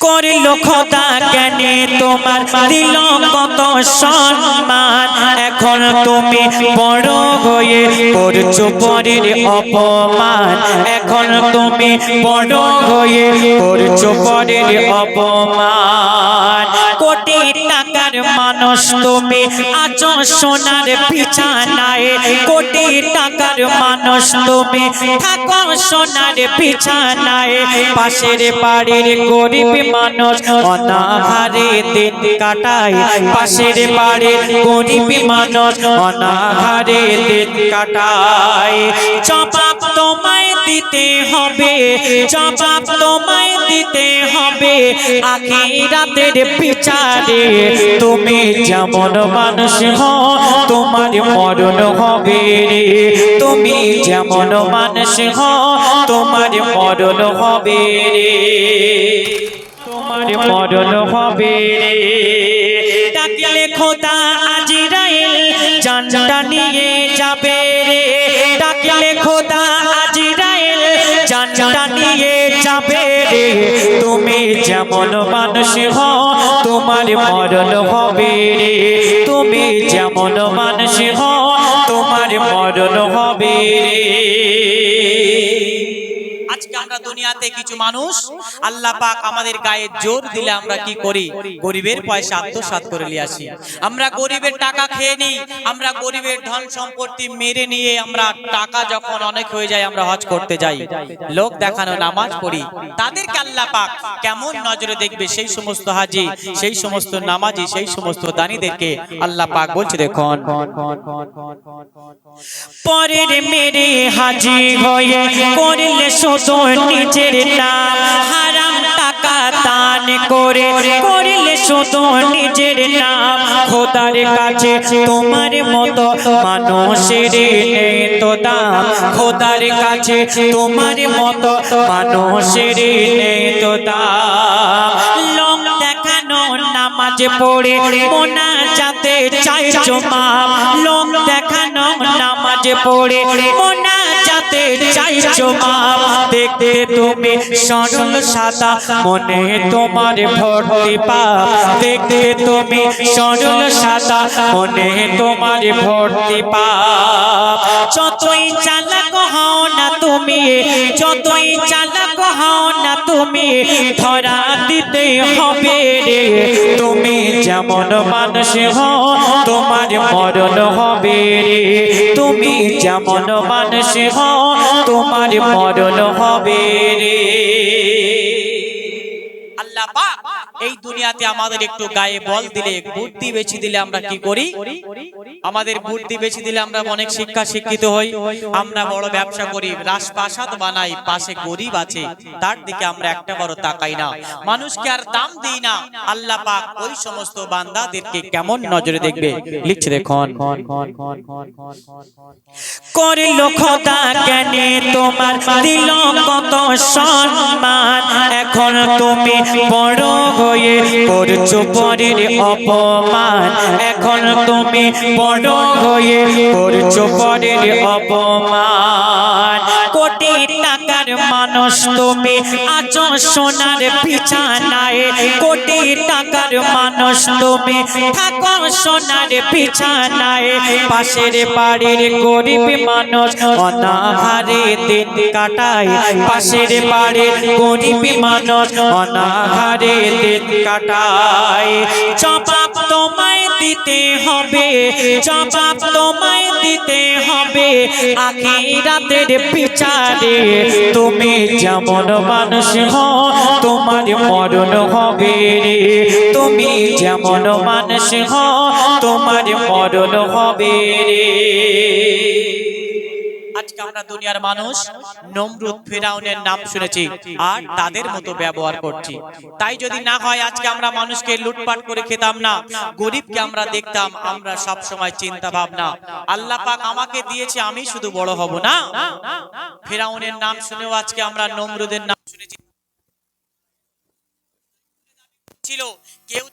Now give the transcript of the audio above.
করিল খোদা জ্ঞানে তোমার দিল কত সম্মান। এখন তুমি বড় হয়ে করছ পরের অপমান। এখন তুমি বড় হয়ে করছ পরের অপমান। কোটি টাকার মানুষ তুমি আছো সোনার কোটি টাকার মানুষ তুমি থাকো সোনার বিছানায়, পাশের বাড়ির গরিব মানুষ অনাহারে দিন কাটায়। পাশের বাড়ির গরিব মানুষ অনাহারে দিন কাটায়। জবাব তোমায় দিতে হবে, জবাব তোমায় দিতে হবে। আখিরাতের বিচারে তুমি যেমন মানুষ হও, তোমার মরণ হবে রে। তুমি যেমন মানুষ হও, তোমার মরণ হবে রে। তোমার মরণ হবে রে। ডাকলে খোদা আজিরাইল জানটা নিয়ে যাবে রে। ডাকলে খোদা আজিরাইল জানটা নিয়ে যাবে রে। তুমি যেমন মানুষ হও তোমার মরণ হবে তুমি যেমন মানুষ হও তোমার মরণ হবে রে। দুনিয়াতে কিছু মানুষ আল্লাহ পাক আমাদের গায়ে জোর দিলে আমরা কি করি? গরিবের পয়সা আত্মসাৎ করে নিয়ে আসি। আমরা গরিবের টাকা খেয়ে নিই, আমরা গরিবের ধন সম্পত্তি মেরে নিয়ে আমরা টাকা যখন অনেক হয়ে যায় আমরা হজ করতে যাই। লোক দেখানো নামাজ পড়ি। তাদেরকে আল্লাহ পাক কেমন নজরে দেখবে? সেই সমস্ত হাজি, সেই সমস্ত নামাজি, সেই সমস্ত দানীদেরকে আল্লাহ পাক বলছে, দেখুন, পরের মেরে হাজি হয়ে করলে শুধু নিজের নাম হারাম টাকা দান করে, করলে শুধু নিজের নাম। খোদার কাছে তোমার মতো মানুষের নেই তো দাম। খোদার কাছে তোমার মতো মানুষের নেই তো দাম। লোক দেখানো নামাজ পড়ে মোনা যাতে চাইছো মা লোক দেখানো নামাজ পড়ে মোনা চাইছো মা। দেখতে তুমি সরল সাদা, মনে তোমার ভর্তি পাপ দেখতে তুমি সরল সাদা, মনে তোমার ভর্তি পাপ যতই চালাক হও না তুমি, যতই চালাক হও না তুমি, ধরা দিতে হবে রে। তুমি যেমন মানুষ হও, তোমার মরণ যেমন মানুষ তোমার মরণ হবে রে। আল্লাহ এই দুনিয়াতে আমাদের একটু গায়ে বল দিলে বুদ্ধি বেশি দিলে আমরা কি করি? আমাদের বুদ্ধি বেশি দিলে আমরা অনেক শিক্ষা শিক্ষিত হই। আমরা বড় ব্যবসা করি, রাজপ্রাসাদ বানাই, পাশে গরিব আছে, তার দিকে আমরা একটা বড় তাকাই না। মানুষকে আর দাম দিই না। আল্লাহ পাক ওই সমস্ত বান্দাদেরকে কেমন নজরে দেখবে? লিখছে দেখুন। করিল খোদা জ্ঞানে তোমার দিল কত সম্মান। এখন তুমি বড় হয়ে করছ পরের অপমান। এখন তুমি বড় হয়ে করছ পরের অপমান। মানুষ, তুমি আছো সোনার বিছানায়। কোটি টাকার মানুষ, তুমি থাকো সোনার বিছানায়। পাশের বাড়ির গরিব মানুষ অনাহারে দিন কাটায়। পাশের বাড়ির গরিব মানুষ অনাহারে দিন কাটায়। দিতে হবে, জবাব তোমায় দিতে হবে। আখিরাতের বিচারে তুমি যেমন মানুষ হও, তোমার মরণ হবে রে। তুমি যেমন মানুষ হও, তোমার মরণ হবে রে। আমরা দুনিয়ার মানুষ, নমরুদ ফেরাউনের নাম শুনেছি আর তাদের মতো ব্যবহার করছি। তাই যদি না হয় আজকে আমরা মানুষকে লুটপাট করে খেতাম না, গরিবকে আমরা দেখতাম, আমরা সব সময় চিন্তা ভাবনা আল্লাহ পাক আমাকে দিয়েছে, আমি শুধু বড় হব না। ফেরাউনের নাম শুনেও আজকে আমরা নমরুদের নাম শুনেছি। ছিল, কেউ